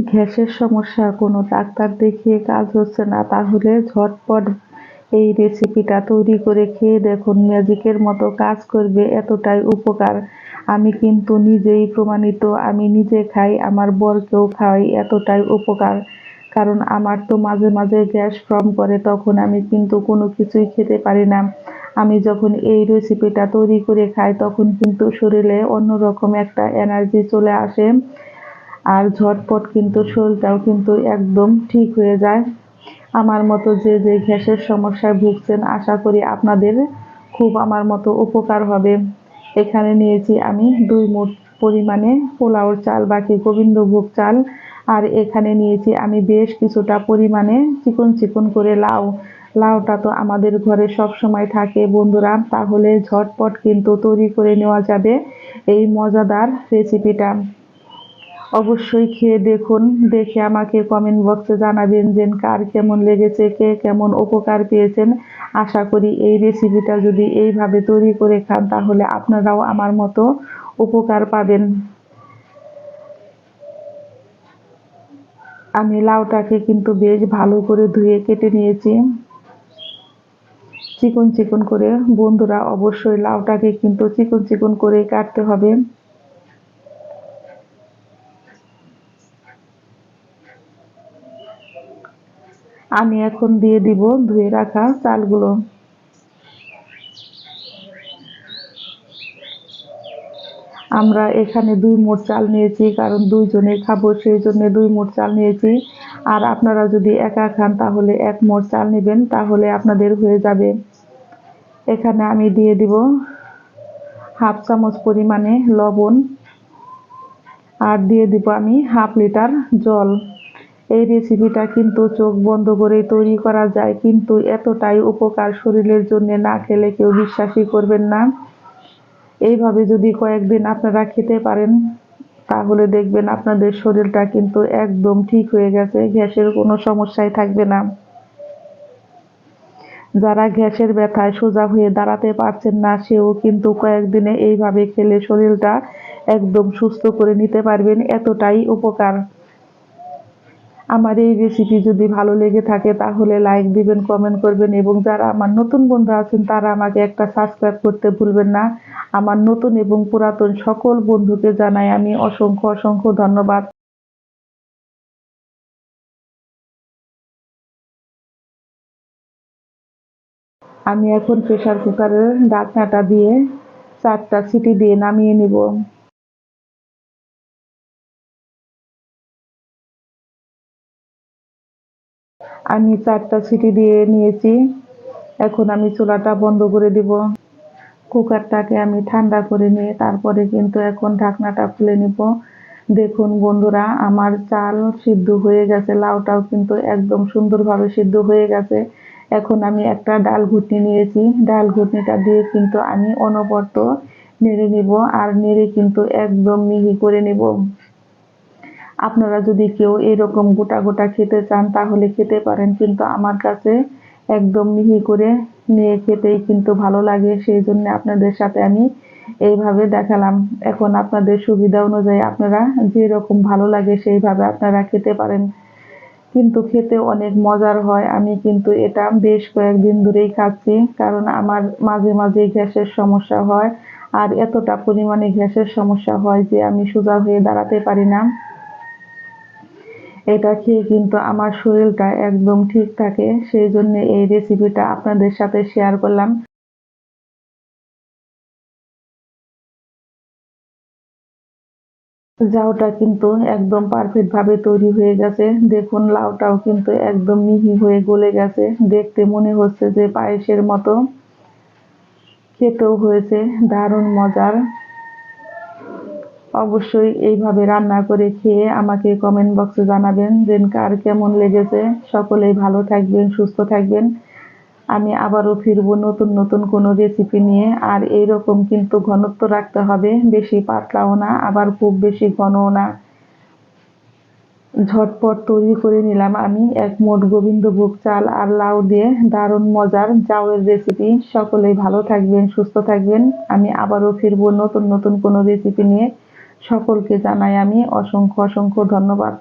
গ্যাসের সমস্যা, কোনো ডাক্তার দেখিয়ে কাজ হচ্ছে না, তাহলে ঝটপট এই রেসিপিটা তৈরি করে খেয়ে দেখুন, ম্যাজিকের মতো কাজ করবে, এতটাই উপকার। আমি কিন্তু নিজেই প্রমাণিত, আমি নিজে খাই, আমার বরকেও খাওয়াই, এতটাই উপকার। কারণ আমার তো মাঝে মাঝে গ্যাস ফর্ম করে তখন আমি কিন্তু কোনো কিছুই খেতে পারি না। আমি যখন এই রেসিপিটা তৈরি করে খাই, তখন কিন্তু শরীরে অন্যরকম একটা এনার্জি চলে আসে। আর ঝটপট কিন্তু শরীরটাও কিন্তু একদম ঠিক হয়ে যায়। আমার মতো যে যে গ্যাসের সমস্যায় ভুগছেন, আশা করি আপনাদের খুব আমার মতো উপকার হবে। এখানে নিয়েছি আমি দুই মুঠ পরিমাণে পোলাওর চাল, বাকি গোবিন্দভোগ চাল। আর এখানে নিয়েছি আমি বেশ কিছুটা পরিমাণে চিকন চিকন করে লাউ। লাউটা তো আমাদের ঘরে সব সময় থাকে, বন্ধুরা, তাহলে ঝটপট কিন্তু তৈরি করে নেওয়া যাবে এই মজাদার রেসিপিটা অবশ্যই খেয়ে দেখুন, দেখে আমাকে কমেন্ট বক্সে জানাবেন যে কার কেমন লেগেছে, কে কেমন উপকার পেয়েছেন। আশা করি এই রেসিপিটা যদি এইভাবে তৈরি করে খান, তাহলে আপনারাও আমার মতো উপকার পাবেন। আমি লাউটাকে কিন্তু বেশ ভালো করে ধুয়ে কেটে নিয়েছি। চিকন চিকন করে, বন্ধুরা, অবশ্যই লাউটাকে কিন্তু চিকন চিকন করে কাটতে হবে। আমি এখন দিয়ে দিব ধুয়ে রাখা চালগুলো। আমরা এখানে দুই মোট চাল নিয়েছি, কারণ দুইজনে খাব, সেই জন্য দুই মোট চাল নিয়েছি। আর আপনারা যদি একা খান, তাহলে এক মোট চাল নেবেন, তাহলে আপনাদের হয়ে যাবে। এখানে আমি দিয়ে দিব হাফ চামচ পরিমাণে লবণ। আর দিয়ে দিব আমি হাফ লিটার জল। এই রেসিপিটা কিন্তু চোখ বন্ধ করে তৈরি করা যায়, কিন্তু এতটাই উপকার শরীরের জন্য না খেলে কেউ বিশ্বাসই করবেন না। এইভাবে যদি কয়েকদিন আপনারা খেতে পারেন, তাহলে দেখবেন আপনাদের শরীরটা কিন্তু একদম ঠিক হয়ে গেছে, গ্যাসের কোনো সমস্যাই থাকবে না। যারা গ্যাসের ব্যথায় সোজা হয়ে দাঁড়াতে পারছেন না, সেও কিন্তু কয়েকদিনে এইভাবে খেলে শরীরটা একদম সুস্থ করে নিতে পারবেন, এতটাই উপকার। আমার এই রেসিপি যদি ভালো লেগে থাকে, তাহলে লাইক দিবেন কমেন্ট করবেন এবং যারা আমার নতুন বন্ধু আছেন, তারা আমাকে একটা সাবস্ক্রাইব করতে ভুলবেন না। আমার নতুন এবং পুরাতন সকল বন্ধুকে জানাই আমি অসংখ্য অসংখ্য ধন্যবাদ। আমি এখন প্রেশার কুকারের ঢাকনাটা দিয়ে চারটা সিটি দিয়ে নামিয়ে নিব। আমি চারটা সিটি দিয়ে নিয়েছি। এখন আমি চুলাটা বন্ধ করে দিব। কুকারটাকে আমি ঠান্ডা করে নিয়ে তারপরে কিন্তু এখন ঢাকনাটা খুলে নিব। দেখুন বন্ধুরা, আমার চাল সিদ্ধ হয়ে গেছে। লাউটাও কিন্তু একদম সুন্দরভাবে সিদ্ধ হয়ে গেছে। এখন আমি একটা ডাল ঘুটনি নিয়েছি। ডাল ঘুটনিটা দিয়ে কিন্তু আমি অনবরত নেড়ে নিব। আর নেড়ে কিন্তু একদম মিহি করে নেব। আপনারা যদি কেউ এরকম গোটা গোটা খেতে চান, তাহলে খেতে পারেন। কিন্তু আমার কাছে একদম মিহি করে নিয়ে খেতেই কিন্তু ভালো লাগে। সেই জন্য আপনাদের সাথে আমি এইভাবে দেখালাম। এখন আপনাদের সুবিধা অনুযায়ী আপনারা যেরকম ভালো লাগে সেইভাবে আপনারা খেতে পারেন। কিন্তু খেতে অনেক মজার হয়। আমি কিন্তু এটা বেশ কয়েকদিন ধরেই খাচ্ছি, কারণ আমার মাঝে মাঝে গ্যাসের সমস্যা হয়। আর এতটা পরিমাণে গ্যাসের সমস্যা হয় যে আমি সোজা হয়ে দাঁড়াতে পারি না। এটা খেয়ে কিন্তু আমার শরীরটা একদম ঠিক থাকে, সেই জন্য এই রেসিপিটা আপনাদের সাথে শেয়ার করলাম। জাউটা কিন্তু একদম পারফেক্ট ভাবে তৈরি হয়ে গেছে। দেখুন, লাউটাও কিন্তু একদম মিহি হয়ে গলে গেছে। দেখতে মনে হচ্ছে যে পায়েসের মতো। খেতেও হয়েছে, দারুণ মজার। অবশ্যই এইভাবে রান্না করে খেয়ে আমাকে কমেন্ট বক্সে জানাবেন যে কার কেমন লেগেছে। সকলেই ভালো থাকবেন, সুস্থ থাকবেন। আমি আবারও ফিরব নতুন নতুন কোনো রেসিপি নিয়ে। আর এই রকম কিন্তু ঘনত্ব রাখতে হবে, বেশি পাতলাও না, আবার খুব বেশি ঘনও না। ঝটপট তৈরি করে নিলাম আমি এক মোট গোবিন্দভোগ চাল আর লাউ দিয়ে, দারুণ মজার জাউয়ের রেসিপি সকলেই ভালো থাকবেন, সুস্থ থাকবেন। আমি আবারও ফিরবো নতুন নতুন কোনো রেসিপি নিয়ে। সকলকে জানাই আমি অসংখ্য অসংখ্য ধন্যবাদ।